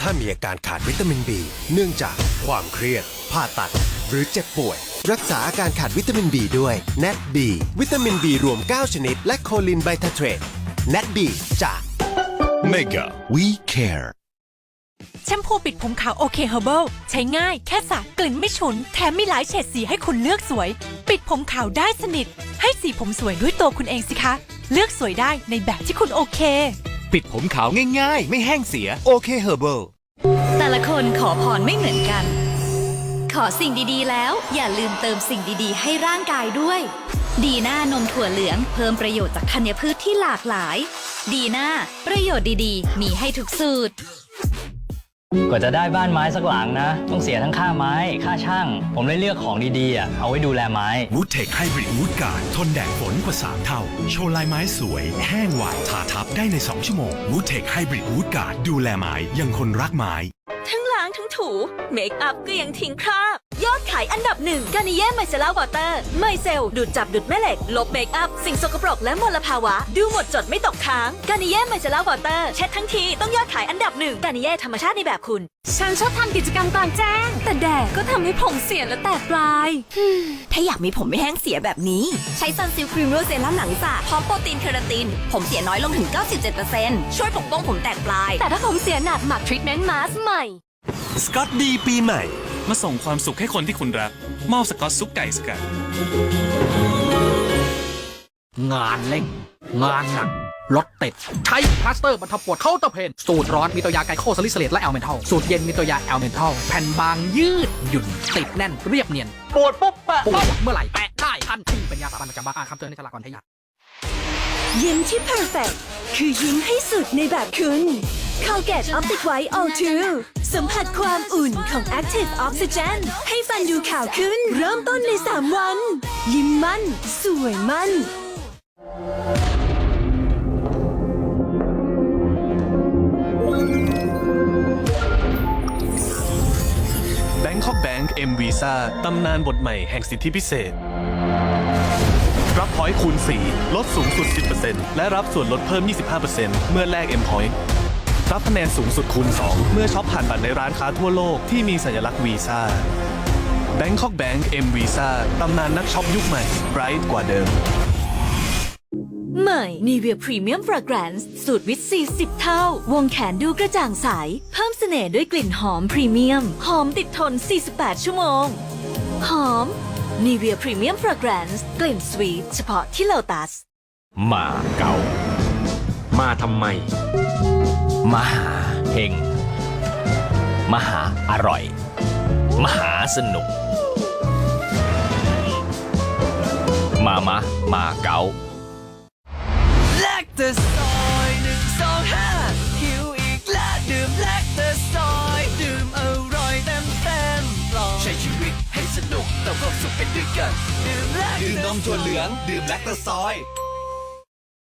ถ้ามีอาการขาดวิตามิน B เนื่องจากความเครียด ผ่าตัด หรือเจ็บป่วย รักษาอาการขาดวิตามิน B ด้วย NAT B วิตามิน B รวม 9 ชนิด และโคลินไบทาเทรต NAT B จาก Mega We Care แชมพูปิดผมขาวโอเคเฮอร์เบิลใช้ง่ายแค่สระกลิ่นไม่ฉุน แถมมีหลายเฉดสีให้คุณเลือกสวย ปิดผมขาวได้สนิท ให้สีผมสวยด้วยตัวคุณเองสิคะ เลือกสวยได้ในแบบที่คุณโอเค ปิดผมขาวง่ายๆ ไม่แห้งเสียโอเคเฮอร์เบิลแต่ละคนขอพรไม่เหมือนกัน ขอสิ่งดีๆแล้ว อย่าลืมเติมสิ่งดีๆ ให้ร่างกายด้วย ดีน่านมถั่วเหลืองเพิ่มประโยชน์จากธัญพืชที่หลากหลาย ดีน่าประโยชน์ดีๆ มีให้ทุกสูตร กว่าจะได้บ้านไม้สักหลังนะ ต้องเสียทั้งค่าไม้ ค่าช่าง ผมเลยเลือกของดีๆอะเอาไว้ดูแลไม้วูดเทคไฮบริดวูดการ์ดทนแดดฝนกว่า 3 เท่า โชว์ลายไม้สวย แห้งไวทาทับได้ใน 2 ชั่วโมงวูดเทคไฮบริดวูดการ์ดดูแลไม้ยังคนรักไม้ ทั้งล้างทั้งถู เมคอัพก็ยังทิ้งคราบ ยอดขายอันดับหนึ่งกานิเย่ไมเซล่าวอเตอร์ไมเซลดูดจับดูดแม่เหล็ก ลบเมคอัพ สิ่งสกปรกและมลภาวะ ดูหมดจดไม่ตกค้างกานิเย่ไมเซล่าวอเตอร์เช็ดทั้งทีต้องยอดขายอันดับหนึ่งกานิเย่ธรรมชาติในแบบคุณ ฉันชอบทำกิจกรรมกลางแจ้ง แต่แดดก็ทำให้ผมเสียและแตกปลาย ถ้าอยากมีผมไม่แห้งเสียแบบนี้ ใช้ซันซิลครีมโรเซรั่มหนังสระพร้อมโปรตีนเคราติน ผมเสียน้อยลงถึง 97%ช่วยปกป้องผมแตกปลาย แต่ถ้าผมเสียหนักหมักทรีทเมนต์มาสใหม่ สกอตดีปีใหม่ มาส่งความสุขให้คนที่คุณรัก มอบสกอตซุปไก่สกัด งานเร่ง งานหนักรถติด ใช้พลาสเตอร์บรรเทาปวดเข้าน์เตอร์เพน สูตรร้อนมีตัวยาไกลโคซาลิสเลตและแอลเมนทัล สูตรเย็นมีตัวยาแอลเมนทัล แผ่นบางยืด หยุ่น ติดแน่นเรียบเนียน ปวดปุ๊บปะปวดเมื่อไหร่แปะได้ทันทีเป็นยาสามัญประจำบ้านอ่านคำเตือนในฉลากก่อนใช้ยายิ้มที่ perfect คือยิ้มให้สุดในแบบคุณ Colgate Optic White All 2สัมผัสความอุ่นของ Active Oxygen ให้ฟันดูขาวขึ้น เริ่มต้นใน 3 วัน ยิ้มมั่น สวยมั่น Bangkok Bank M Visa ตำนานบทใหม่แห่งสิทธิพิเศษ รับพอยต์คูณ 4 ลดสูงสุด 10%และรับส่วนลดเพิ่ม 25%เมื่อแลก M Point รับคะแนนสูงสุดคูณ 2 เมื่อช็อปผ่านบัตรในร้านค้าทั่วโลกที่มีสัญลักษณ์วีซ่า Bangkok Bank M Visa ตำนานนักช็อปยุคใหม่ bright กว่าเดิม ใหม่ Nivea Premium Fragrance สูตรวิตซี10เท่า วงแขนดูกระจ่างใส เพิ่มเสน่ห์ด้วยกลิ่นหอมพรีเมียม หอมติดทน 48 ชั่วโมง หอม Nivea Premium Fragrance กลิ่นสวีทเฉพาะที่ Lotus มาเก่า มาทำไมมาหาเฮงมาหาอร่อยมาหาสนุก มามะมาเก๋าแลกเตอร์ซอยหนึ่งสองห้าหิวอีกแล้วดื่มแลกเตอร์ซอยดื่มอร่อยเต็มเต็มปลอใช้ชีวิตให้สนุกแต่ความสุขไปด้วยกัน ดื่มแลกดื่มนมถั่วเหลือง ดื่มแลคเตอร์ซอย